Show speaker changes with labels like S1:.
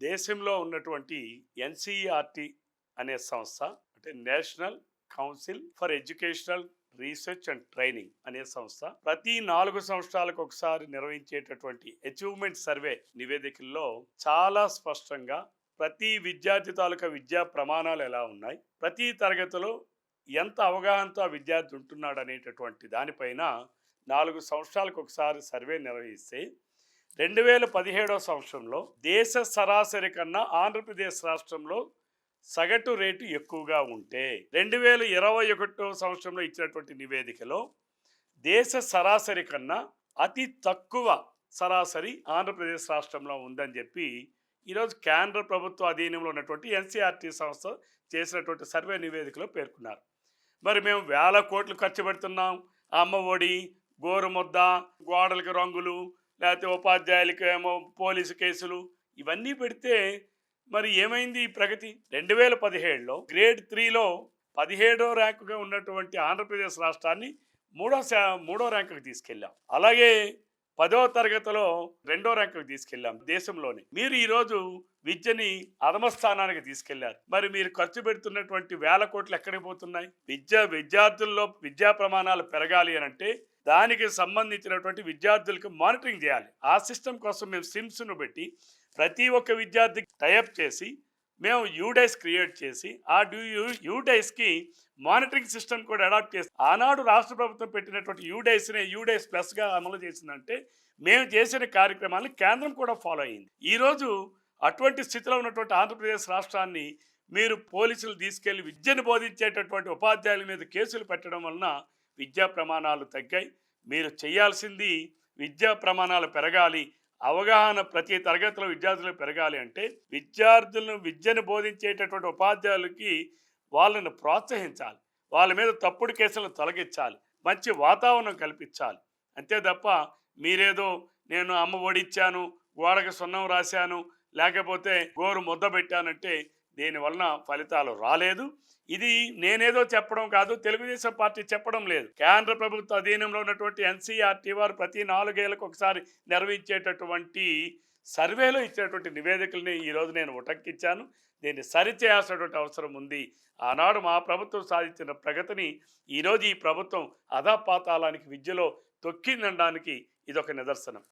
S1: దేశంలో ఉన్నటువంటి ఎన్సిఈఆర్టి అనే సంస్థ అంటే National Council for Educational Research and Training అనే సంస్థ ప్రతి నాలుగు సంవత్సరాలకు ఒకసారి నిర్వహించేటటువంటి అచీవ్మెంట్ సర్వే నివేదికల్లో చాలా స్పష్టంగా ప్రతి విద్యార్థి తాలూకా విద్యా ప్రమాణాలు ఎలా ఉన్నాయి ప్రతి తరగతిలో ఎంత అవగాహనతో ఆ విద్యార్థి ఉంటున్నాడు అనేటటువంటి దానిపైన నాలుగు సంవత్సరాలకు ఒకసారి సర్వే నిర్వహిస్తే రెండు వేల పదిహేడవ సంవత్సరంలో దేశ సరాసరి కన్నా ఆంధ్రప్రదేశ్ రాష్ట్రంలో సగటు రేటు ఎక్కువగా ఉంటే రెండు వేల ఇరవై ఒకటో సంవత్సరంలో ఇచ్చినటువంటి నివేదికలో దేశ సరాసరి కన్నా అతి తక్కువ సరాసరి ఆంధ్రప్రదేశ్ రాష్ట్రంలో ఉందని చెప్పి ఈరోజు కేంద్ర ప్రభుత్వ అధీనంలో ఉన్నటువంటి ఎన్సీఆర్టీ సంస్థ చేసినటువంటి సర్వే నివేదికలో పేర్కొన్నారు. మరి మేము వేల కోట్లు ఖర్చు పెడుతున్నాం. అమ్మ ఒడి గోరుముద్ద గోడలకు రంగులు లేకపోతే ఉపాధ్యాయులకు ఏమో పోలీసు కేసులు ఇవన్నీ పెడితే మరి ఏమైంది ఈ ప్రగతి? రెండు వేల పదిహేడులో గ్రేడ్ త్రీలో పదిహేడో ర్యాంకుగా ఉన్నటువంటి ఆంధ్రప్రదేశ్ రాష్ట్రాన్ని మూడో శా- మూడో ర్యాంకుకి తీసుకెళ్ళాం. అలాగే పదో తరగతిలో రెండో ర్యాంకుకి తీసుకెళ్ళాం దేశంలోనే. మీరు ఈరోజు విద్యని అధమస్థానానికి తీసుకెళ్ళారు. మరి మీరు ఖర్చు పెడుతున్నటువంటి వేల కోట్లు ఎక్కడికి పోతున్నాయి? విద్య విద్యార్థుల్లో విద్యా ప్రమాణాలు పెరగాలి అని అంటే దానికి సంబంధించినటువంటి విద్యార్థులకు మానిటరింగ్ చేయాలి. ఆ సిస్టమ్ కోసం మేము సిమ్స్ను పెట్టి ప్రతి ఒక్క విద్యార్థికి టైప్ చేసి మేము యూడైస్ క్రియేట్ చేసి ఆ డ్యూ యూడైస్కి మానిటరింగ్ సిస్టమ్ కూడా అడాప్ట్ చేసి ఆనాడు రాష్ట్ర ప్రభుత్వం పెట్టినటువంటి యూడైస్నే యూడైస్ ప్లస్గా అమలు చేసిందంటే మేము చేసిన కార్యక్రమాన్ని కేంద్రం కూడా ఫాలో అయింది. ఈరోజు అటువంటి స్థితిలో ఉన్నటువంటి ఆంధ్రప్రదేశ్ రాష్ట్రాన్ని మీరు పోలీసులు తీసుకెళ్ళి విద్యను బోధించేటటువంటి ఉపాధ్యాయుల మీద కేసులు పెట్టడం వలన విద్యా ప్రమాణాలు తగ్గాయి. మీరు చేయాల్సింది విద్యా ప్రమాణాలు పెరగాలి. అవగాహన ప్రతి తరగతిలో విద్యార్థులకు పెరగాలి అంటే విద్యార్థులను విద్యను బోధించేటటువంటి ఉపాధ్యాయులకి వాళ్ళను ప్రోత్సహించాలి. వాళ్ళ మీద తప్పుడు కేసులను తొలగించాలి. మంచి వాతావరణం కల్పించాలి. అంతే తప్ప మీరేదో నేను అమ్మ ఒడిచ్చాను గోడకు సున్నం రాశాను లేకపోతే గోరు ముద్ద పెట్టానంటే దీనివలన ఫలితాలు రాలేదు. ఇది నేనేదో చెప్పడం కాదు తెలుగుదేశం పార్టీ చెప్పడం లేదు. కేంద్ర ప్రభుత్వ అధీనంలో ఉన్నటువంటి ఎన్సీఆర్టీ వారు ప్రతి నాలుగేళ్ళకు ఒకసారి నిర్వహించేటటువంటి సర్వేలో ఇచ్చినటువంటి నివేదికల్ని ఈరోజు నేను ఉటంకించాను. దీన్ని సరిచేయాల్సినటువంటి అవసరం ఉంది. ఆనాడు మా ప్రభుత్వం సాధించిన ప్రగతిని ఈరోజు ఈ ప్రభుత్వం అధాపాతాళానికి విద్యలో తొక్కిందనడానికి ఇదొక నిదర్శనం.